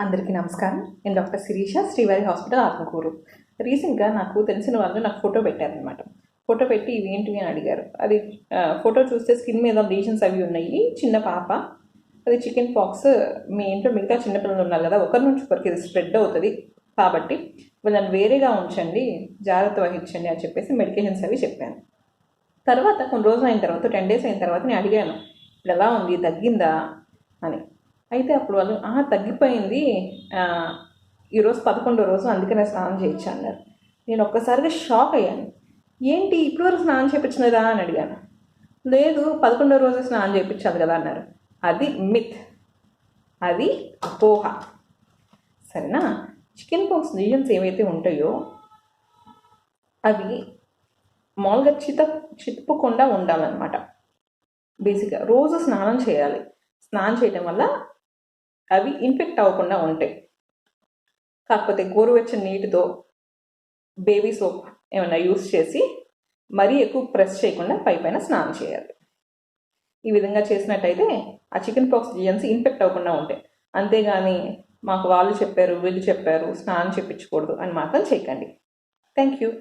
అందరికీ నమస్కారం. నేను డాక్టర్ శిరీష శ్రీవారి హాస్పిటల్ ఆత్మకూరు. రీసెంట్గా నాకు తెలిసిన వాళ్ళు నాకు ఫోటో పెట్టారనమాట ఫోటో పెట్టి ఇవి ఏంటి అని అడిగారు. అది ఫోటో చూస్తే స్కిన్ మీద లీషన్స్ అవి ఉన్నాయి చిన్న పాప. అది చికెన్ పాక్స్ మీ ఇంట్లో మిగతా చిన్నపిల్లలు ఉన్నారు కదా ఒకరి నుంచి ఒకరికి ఇది స్ప్రెడ్ అవుతుంది. కాబట్టి వాళ్ళని వేరేగా ఉంచండి జాగ్రత్త వహించండి అని చెప్పేసి మెడికేషన్స్ అవి చెప్పాను. తర్వాత కొన్ని రోజులు అయిన తర్వాత టెన్ డేస్ అయిన తర్వాత నేను అడిగాను. ఇప్పుడు ఎలా ఉంది? తగ్గిందా? అని. అయితే అప్పుడు వాళ్ళు "ఆ, తగ్గిపోయింది. ఈరోజు పదకొండో రోజు అందుకనే స్నానం చేయొచ్చు అన్నారు. నేను ఒక్కసారిగా షాక్ అయ్యాను. ఏంటి? ఇప్పుడు వరకు స్నానం చేయించినదా అని అడిగాను. లేదు పదకొండో రోజు స్నానం చేయించాలి కదా అన్నారు. అది మిత్. అది అపోహ సరేనా? చికెన్ పాక్స్ లీజన్స్ ఏవైతే ఉంటాయో అవి మామూలుగా చిత చిప్పకుండా ఉండాలన్నమాట. బేసిక్గా రోజు స్నానం చేయాలి. స్నానం చేయటం వల్ల అవి ఇన్ఫెక్ట్ అవ్వకుండా ఉంటాయి. కాకపోతే గోరువెచ్చని నీటితో బేబీ సోప్ ఏమైనా యూస్ చేసి మరీ ఎక్కువ ప్రెస్ చేయకుండా పై పైన స్నానం చేయాలి. ఈ విధంగా చేసినట్టయితే ఆ చికెన్ పాక్స్ లీజన్స్ ఇన్ఫెక్ట్ అవ్వకుండా ఉంటాయి. అంతేగాని మాకు వాళ్ళు చెప్పారు వీళ్ళు చెప్పారు స్నానం చేయించకూడదు అని మాత్రం చేయకండి. Thank you